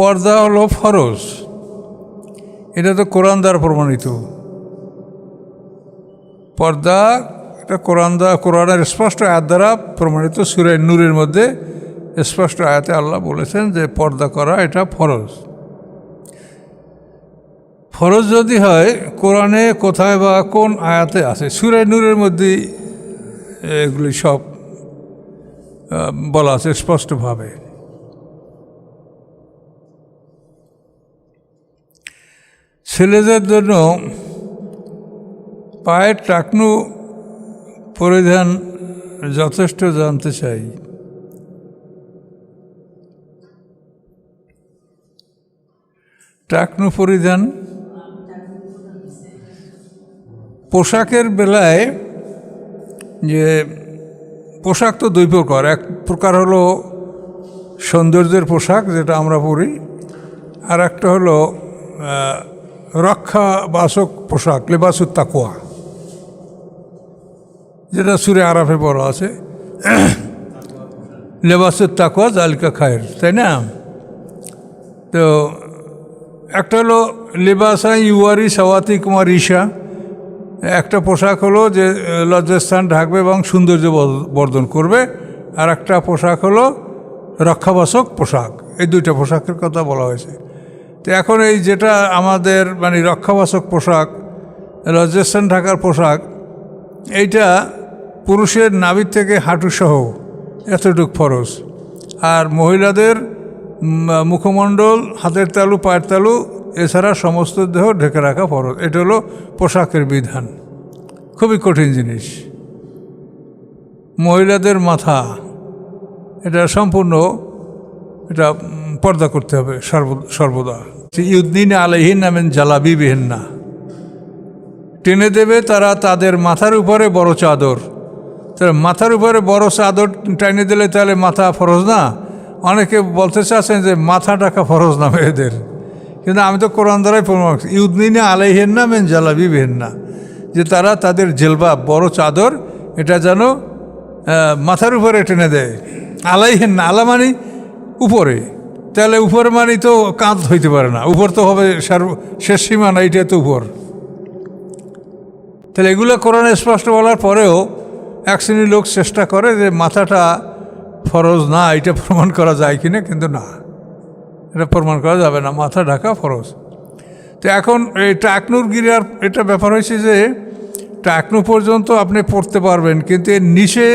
পর্দা হলো ফরজ। এটা তো কোরআন দ্বারা প্রমাণিত। পর্দা, এটা কোরআন দ্বারা, কোরআনের স্পষ্ট আয়াত দ্বারা প্রমাণিত। সুরাই নূরের মধ্যে স্পষ্ট আয়াতে আল্লাহ বলেছেন যে পর্দা করা এটা ফরজ। ফরজ যদি হয়, কোরআনে কোথায় বা কোন আয়াতে আছে? সুরে নূরের মধ্যেই এগুলি সব বলা আছে স্পষ্টভাবে। ছেলেদের জন্য পায়ের টাকনু পরিধান যথেষ্ট জানতে চাই। টাকনু পরিধান পোশাকের বেলায় যে পোশাক তো দুই প্রকার, এক প্রকার হলো সৌন্দর্যের পোশাক, যেটা আমরা পরি, আর একটা হলো রক্ষা বাসক পোশাক লেবাসুর তাকুয়া যেটা সুরে আরাফে বলা আছে। লেবাসুর তাকুয়া জালিকা খায়ের, তাই না? তো একটা হলো লেবাসা ইউয়ারি সওয়াতি কুমার ঈশা। একটা পোশাক হলো যে লজ্জাস্থান ঢাকবে এবং সৌন্দর্য বর্ধন করবে। আর একটা পোশাক হলো রক্ষাবাসক পোশাক। এই দুইটা পোশাকের কথা বলা হয়েছে। তো এখন এই যেটা আমাদের মানে রক্ষাবাসক পোশাক লজ্জাস্থান ঢাকার পোশাক, এইটা পুরুষের নাভির থেকে হাঁটুসহ এতটুক ফরজ। আর মহিলাদের মুখমণ্ডল, হাতের তালু, পায়ের তালু, এছাড়া সমস্ত দেহ ঢেকে রাখা ফরজ। এটা হলো পোশাকের বিধান। খুবই কঠিন জিনিস। মহিলাদের মাথা, এটা সম্পূর্ণ, এটা পর্দা করতে হবে সর্ব- সর্বদা। ইউদ্দিন আলহীন নামেন জালাবি বিহেন্না টেনে দেবে তারা তাদের মাথার উপরে বড় চাদর। তাহলে মাথার উপরে বড় চাদর টেনে দিলে তাহলে মাথা ফরজ না? অনেকে বলতে চাচ্ছেন যে মাথা টাকা ফরজ না মেয়েদের। কিন্তু আমি তো কোরআন দ্বারাই প্রমাণ। ইউদ্দিনে আলাইহেন না মেন জালাবি বেহেন না যে তারা তাদের জেলবা, বড় চাদর, এটা যেন মাথার উপরে টেনে দেয়। আলাইহেন না আলা মানে উপরে। তাহলে উপরে মানে তো কাঁধ হইতে পারে না। উপর তো হবে সার্ব, শেষ সীমানা এইটা তো উপর। তাহলে এগুলো কোরআনে স্পষ্ট বলার পরেও এক শ্রেণির লোক চেষ্টা করে যে মাথাটা ফরজ না এটা প্রমাণ করা যায় কি না কিন্তু না। এটা প্রমাণ করা যাবে না, মাথা ঢাকা ফরজ। তো এখন এই টাকনুর গিরার এটা ব্যাপার হয়েছে যে, টাকনু পর্যন্ত আপনি পড়তে পারবেন, কিন্তু এর নিচে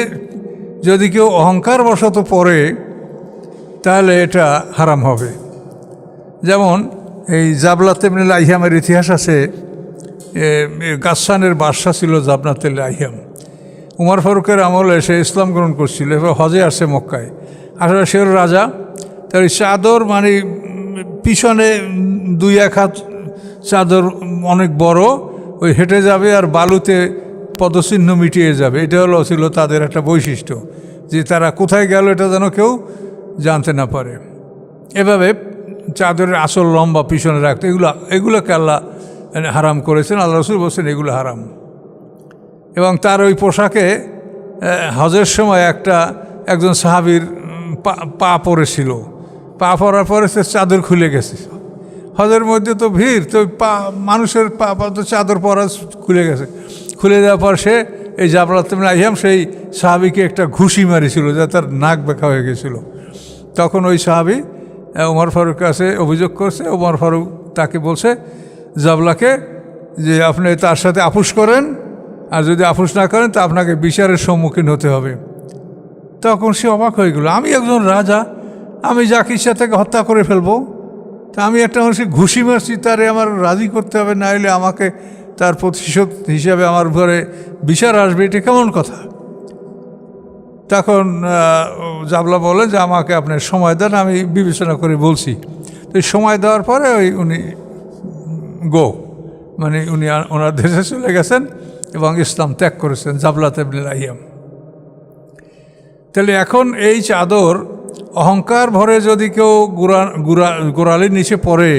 যদি কেউ অহংকার বশত পড়ে তাহলে এটা হারাম হবে। যেমন এই জাবলা তেমনি লাইহামের ইতিহাস আছে গাসানের বাদশাহ ছিল জাবনাতেল লাইহাম উমর ফারুকের আমলে সে ইসলাম গ্রহণ করছিল এবার হজে আসছে মক্কায়। আসলে সে রাজা, তার চাদর মানে পিছনে দুই এক হাত চাদর অনেক বড়, ওই হেঁটে যাবে আর বালুতে পদচিহ্ন মিটিয়ে যাবে। এটা হলো ছিল তাদের একটা বৈশিষ্ট্য, যে তারা কোথায় গেল এটা যেন কেউ জানতে না পারে। এভাবে চাদরের আসল, লম্বা, পিছনে রাখতে এগুলো, এগুলোকে আল্লাহ হারাম করেছেন। আল্লাহ রসুল বলছেন, এগুলো হারাম। এবং তার ওই পোশাকে হজের সময় একটা, একজন সাহাবির পা পড়েছিল পা পড়ার পরে সে চাদর খুলে গেছে। হজের মধ্যে তো ভিড়, তো পা, মানুষের পা পা তো চাদর পরা খুলে গেছে। খুলে দেওয়ার পর সে, এই জাবরাতম আহিয়াম সেই সাহাবিকে একটা ঘুষি মারিছিল, যা তার নাক বেঁকা হয়ে গেছিল। তখন ওই সাহাবি ওমর ফারুক কাছে অভিযোগ করছে ওমর ফারুক তাকে বলছে, জাবলাকে যে আপনি তার সাথে আপুস করেন, আর যদি আপুস না করেন, তা আপনাকে বিচারের সম্মুখীন হতে হবে। তখন সে অবাক হয়ে গেল, আমি একজন রাজা, আমি যাকে ইচ্ছা থেকে হত্যা করে ফেলব, তা আমি একটা মানুষকে ঘুষি মারছি, তারে আমার রাজি করতে হবে, না হলে আমাকে তার প্রতিশোধ হিসাবে আমার ঘরে বিচার আসবে, এটা কেমন কথা? তখন জাবলা বলে যে আমাকে আপনি সময় দেন, আমি বিবেচনা করে বলছি। তো সময় দেওয়ার পরে ওই উনি গো মানে উনি ওনার দেশে চলে গেছেন এবং ইসলাম ত্যাগ করেছেন, জাবলা তেবলিল আইয়াম। তাহলে এখন এই চাদর অহংকার ভরে যদি কেউ গুড়া গুড়া, গোড়ালির নিচে পড়ে,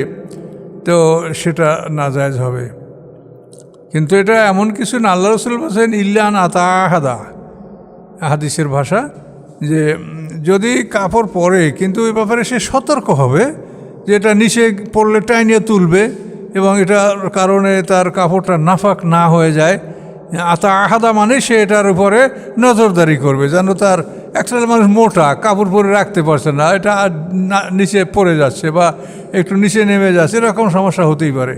তো সেটা নাজায়জ হবে। কিন্তু এটা এমন কিছু না, আল্লাহ রসুল বলছেন ইল্লান আতাহাদা হাদিসের ভাষা যে যদি কাপড় পরে, কিন্তু এই ব্যাপারে সে সতর্ক হবে যে এটা নিচে পড়লে টাইনিয়ে তুলবে এবং এটার কারণে তার কাপড়টা নাফাক না হয়ে যায়। আতা আহাদা মানে সে এটার উপরে নজরদারি করবে, যেন তার একটা মানুষ মোটা, কাপড় পরে রাখতে পারছে না, এটা নিচে পড়ে যাচ্ছে বা একটু নিচে নেমে যাচ্ছে, এরকম সমস্যা হতেই পারে।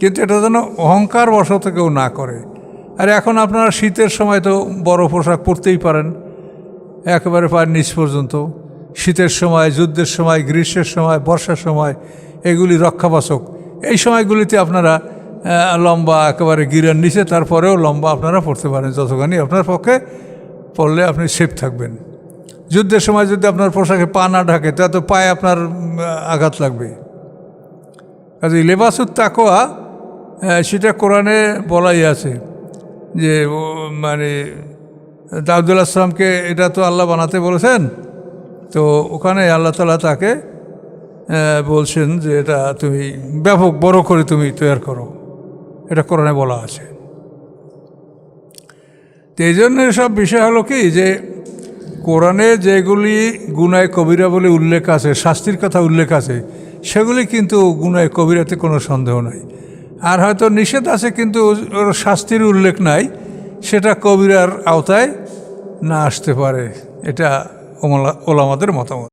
কিন্তু এটা যেন অহংকার বশত কেউ না করে। আর এখন আপনারা শীতের সময় তো বড় পোশাক পরতেই পারেন। একেবারে পায়ের নিচ পর্যন্ত। শীতের সময়, যুদ্ধের সময়, গ্রীষ্মের সময়, বর্ষার সময় এগুলি রক্ষাবাচক। এই সময়গুলিতে আপনারা লম্বা একেবারে গিরার নিচে, তারপরেও লম্বা আপনারা পড়তে পারেন। যতখানি আপনার পক্ষে পড়লে আপনি সেফ থাকবেন। যুদ্ধের সময় যদি আপনার পোশাকে পা না ঢাকে, তা তো পায়ে আপনার আঘাত লাগবে। কাজে লেবাসুর তাকোয়া সেটা কোরআনে বলাই আছে। যে মানে দাউদুল আসলামকে এটা তো আল্লাহ বানাতে বলেছেন। তো ওখানে আল্লাহ তালা তাকে বলছেন যে এটা তুমি ব্যাপক বড় করে তুমি তৈরি করো। এটা কোরআনে বলা আছে। তো এই জন্য সব বিষয় হলো কি যে কোরআনে যেগুলি গুনায় কবিরা বলে উল্লেখ আছে, শাস্তির কথা উল্লেখ আছে, সেগুলি কিন্তু গুনায় কবিরাতে কোনো সন্দেহ নাই। আর হয়তো নিষেধ আছে, কিন্তু ওর শাস্তির উল্লেখ নাই। সেটা কবিরার আওতায় না আসতে পারে, এটা ওলামাদের মতামত।